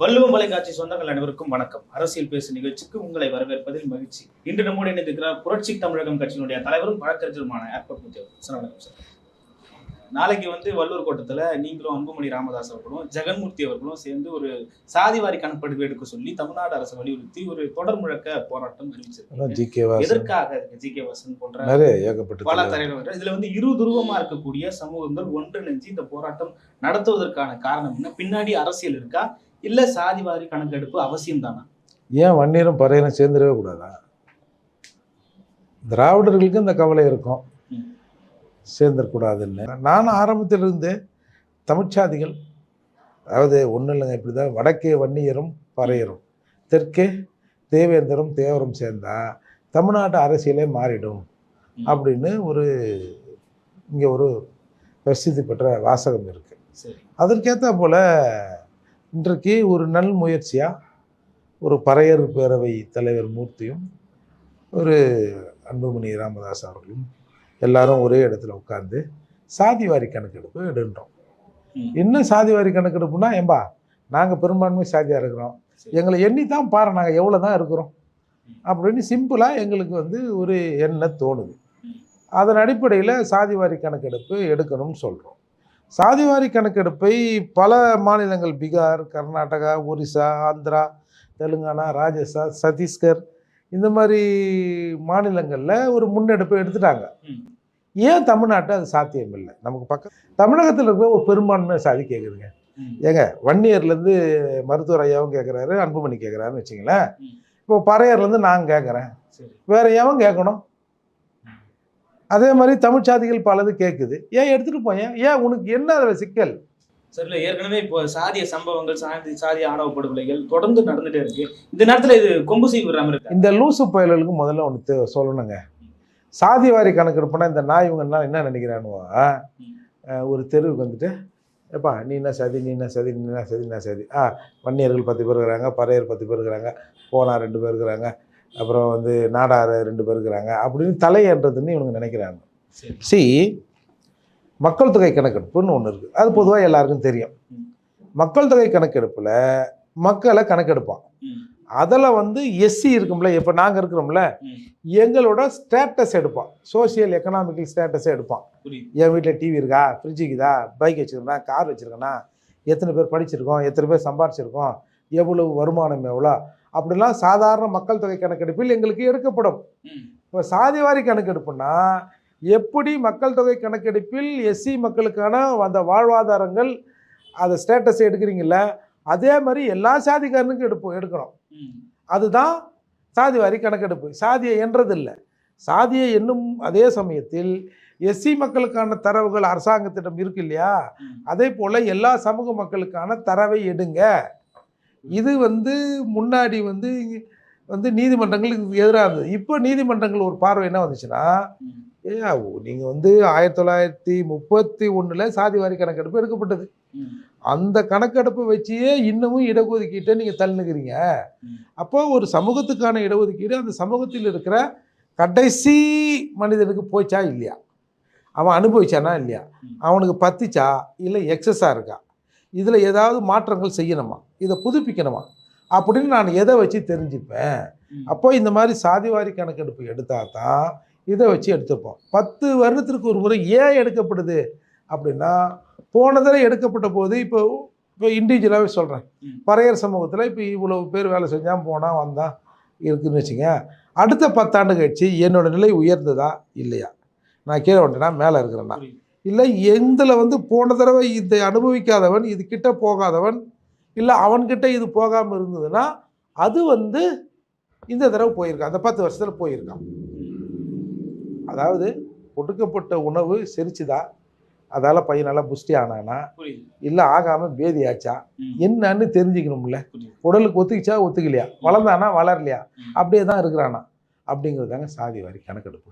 வள்ளுவம் தொலைக்காட்சி சொந்தங்கள் அனைவருக்கும் வணக்கம். அரசியல் பேசு நிகழ்ச்சிக்கு உங்களை வரவேற்பதில் மகிழ்ச்சி. இன்று நம்மோடு இணைந்திருக்கிறார் புரட்சி தமிழகம் கட்சியினுடைய தலைவரும் வழக்கறிஞருமான ஏர்போர்ட் சார் வணக்கம் சார். நாளைக்கு வந்து வள்ளூர் கோட்டத்துல நீங்களும் அன்புமணி ராமதாஸ் அவர்களும் ஜெகன்மூர்த்தி அவர்களும் சேர்ந்து ஒரு சாதிவாரி கணக்கெடுப்பு எடுக்க சொல்லி தமிழ்நாடு அரசு வலியுறுத்தி ஒரு தொடர் முழக்க போராட்டம் அறிவிச்சிருக்காங்க. எதற்காக ஜி கே வாசன் போன்ற ஏகப்பட்ட பல தலைவர். இதுல வந்து இரு துருவமா இருக்கக்கூடிய சமூகங்கள் ஒன்றிணைஞ்சு இந்த போராட்டம் நடத்துவதற்கான காரணம் என்ன? பின்னாடி அரசியல் இருக்கா? இல்ல சாதிவாரி கணக்கெடுப்பு அவசியம் தானா ஏன் வன்னியரும் பறையரும் சேர்ந்துடவே கூடாதா? திராவிடர்களுக்கு இந்த கவலை இருக்கும். சேர்ந்துடக்கூடாதுன்னு நானும் ஆரம்பத்திலிருந்து தமிழ்ச்சாதிகள் அதாவது ஒன்றும் இல்லைங்க இப்படி தான் வடக்கே வன்னியரும் பறையரும் தெற்கே தேவேந்தரும் தேவரும் சேர்ந்தா தமிழ்நாட்டு அரசியலே மாறிடும். அப்படின்னு ஒரு இங்கே ஒரு பிரசித்தி பெற்ற வாசகம் இருக்குது அதற்கேற்ற போல் இன்றைக்கு ஒரு நல் முயற்சியாக ஒரு பறையர் பேரவை தலைவர் மூர்த்தியும் ஒரு அன்புமணி ராமதாஸ் அவர்களும் எல்லாரும் ஒரே இடத்துல உட்காந்து சாதிவாரி கணக்கெடுப்பு எடுன்றோம். என்ன சாதிவாரி கணக்கெடுப்புனா ஏம்பா நாங்கள் பெரும்பான்மை சாதியாக இருக்கிறோம். எங்களை எண்ணி தான் பாரு நாங்கள் எவ்வளோ தான் இருக்கிறோம் அப்படின்னு சிம்பிளாக எங்களுக்கு வந்து ஒரு எண்ணம் தோணுது. அதன் அடிப்படையில் சாதிவாரி கணக்கெடுப்பு எடுக்கணும்னு சொல்கிறோம் சாதிவாரி கணக்கெடுப்பை பல மாநிலங்கள் பீகார் கர்நாடகா ஒரிசா ஆந்திரா தெலுங்கானா ராஜஸ்தான் சத்தீஸ்கர் இந்த மாதிரி மாநிலங்களில் ஒரு முன்னெடுப்பை எடுத்துட்டாங்க. ஏன் தமிழ்நாட்டு அது சாத்தியம் இல்லை நமக்கு பக்கம் தமிழகத்தில் இருக்கிற ஒரு பெரும்பான்மை சாதி கேட்குதுங்க. ஏங்க வன்னியர்லேருந்து மருத்துவர் ஐயாவும் கேட்குறாரு அன்புமணி கேட்குறாருன்னு வச்சுங்களேன். இப்போ பறையர்லேருந்து நான் கேட்குறேன் வேற எவன் கேட்கணும் அதே மாதிரி தமிழ் சாதிகள் பலது கேட்குது ஏன் எடுத்துட்டு போயேன் ஏன் உனக்கு என்ன அதில் சிக்கல்? சரி இல்ல ஏற்கனவே இப்போ சாதிய சம்பவங்கள் சாதி சாதிய ஆணவ படுகொலைகள் தொடர்ந்து நடந்துட்டே இருக்கு. இந்த நேரத்துல இது கொம்பு செய்ய விடாம இருக்கு? இந்த லூசு பயல்களுக்கு முதல்ல ஒன்று சொல்லணுங்க. சாதிவாரி கணக்கெடுப்புனா இந்த நாய் இவங்கெல்லாம் என்ன நினைக்கிறானுவோ? ஒரு தெருவுக்கு வந்துட்டு ஏப்பா நீ என்ன சதி நீ என்ன சதி நீ என்ன சதி என்ன சதி? ஆ வன்னியர்கள் பத்து பேர் இருக்கிறாங்க பறையர் பத்து பேர் இருக்கிறாங்க போனா ரெண்டு பேர் இருக்கிறாங்க அப்புறம் வந்து நாடார் ரெண்டு பேர் இருக்கிறாங்க அப்படின்னு தலையேன்றதுன்னு இவனுங்க நினைக்கிறாங்க. சி மக்கள் தொகை கணக்கெடுப்புன்னு ஒன்று இருக்குது அது பொதுவாக எல்லாருக்கும் தெரியும். மக்கள் தொகை கணக்கெடுப்பில் மக்களை கணக்கெடுப்பான். அதில் வந்து எஸ்சி இருக்கும்ல இப்போ நாங்கள் இருக்கிறோம்ல. எங்களோட ஸ்டேட்டஸ் எடுப்பான். சோஷியல் எக்கனாமிக்கல் ஸ்டேட்டஸ் எடுப்பான். என் வீட்டில் டிவி இருக்கா? ஃப்ரிட்ஜ் இருக்குதா பைக் வச்சுருக்கேனா? கார் வச்சுருக்கேனா? எத்தனை பேர் படிச்சிருக்கோம்? எத்தனை பேர் சம்பாரிச்சிருக்கோம்? எவ்வளவு வருமானம் எவ்வளோ? அப்படிலாம் சாதாரண மக்கள் தொகை கணக்கெடுப்பில் எங்களுக்கு எடுக்கப்படும். இப்போ சாதிவாரி கணக்கெடுப்புனா எப்படி மக்கள் தொகை கணக்கெடுப்பில் எஸ்சி மக்களுக்கான அந்த வாழ்வாதாரங்கள் அதை ஸ்டேட்டஸ் எடுக்கிறீங்கள அதே மாதிரி எல்லா சாதிக்காரனுக்கும் எடுப்போம் எடுக்கணும். அதுதான் சாதிவாரி கணக்கெடுப்பு. சாதியை என்றதில்லை சாதியை என்னும் அதே சமயத்தில் எஸ்சி மக்களுக்கான தரவுகள் அரசாங்கத்திடம் இருக்கு இல்லையா. அதே போல் எல்லா சமூக மக்களுக்கான தரவை எடுங்க. இது வந்து முன்னாடி வந்து வந்து நீதிமன்றங்களுக்கு எதிராக இருந்தது இப்போ நீதிமன்றங்கள் ஒரு பார்வை என்ன வந்துச்சுன்னா ம். ஏ நீங்கள் வந்து ஆயிரத்தி தொள்ளாயிரத்தி முப்பத்தி ஒன்றில் சாதிவாரி கணக்கெடுப்பு எடுக்கப்பட்டது. அந்த கணக்கெடுப்பை வச்சே இன்னமும் இடஒதுக்கீட்டை நீங்கள் தள்ளுனுக்கிறீங்க. அப்போ ஒரு சமூகத்துக்கான இடஒதுக்கீடு அந்த சமூகத்தில் இருக்கிற கடைசி மனிதனுக்கு போச்சா இல்லையா அவன் அனுபவிச்சானா இல்லையா. அவனுக்கு பத்திச்சா இல்லை எக்ஸஸாக இருக்கா இதில் ஏதாவது மாற்றங்கள் செய்யணுமா? இதை புதுப்பிக்கணுமா? அப்படின்னு நான் எதை வச்சு தெரிஞ்சுப்பேன். அப்போ இந்த மாதிரி சாதிவாரி கணக்கெடுப்பு எடுத்தால் தான் இதை வச்சு எடுத்துப்போம். பத்து வருடத்திற்கு ஒரு முறை ஏன் எடுக்கப்படுது? அப்படின்னா போன தடவை எடுக்கப்பட்ட போது இப்போ இப்போ இண்டிவிஜுவலாகவே சொல்கிறேன். பறையர் சமூகத்தில் இப்போ இவ்வளவு பேர் வேலை செஞ்சான் போனால் வந்தான் இருக்குன்னு வச்சுங்க. அடுத்த பத்தாண்டு கழிச்சு என்னோட நிலை உயர்ந்ததா? இல்லையா? நான் கீழே வந்துட்டேனா மேலே இருக்கிறேன்னா. இல்லை எந்தில் வந்து போன தடவை இதை அனுபவிக்காதவன் இது கிட்ட போகாதவன் இல்லை அவன்கிட்ட இது போகாமல் இருந்ததுன்னா அது வந்து இந்த தடவை போயிருக்கான். அந்த பத்து வருஷத்தில் போயிருக்கான். அதாவது ஒடுக்கப்பட்ட உணவு செரிச்சுதா? அதால் பையன் நல்லா புஷ்டி ஆனானா? இல்லை ஆகாமல் பேதி ஆச்சா ம். என்னன்னு தெரிஞ்சுக்கணும்ல. உடலுக்கு ஒத்துக்கிச்சா ஒத்துக்கலையா? வளர்ந்தானா வளரலையா. அப்படியே தான் இருக்கிறானா? அப்படிங்கிறது தாங்க சாதி வாரி கணக்கெடுப்பு.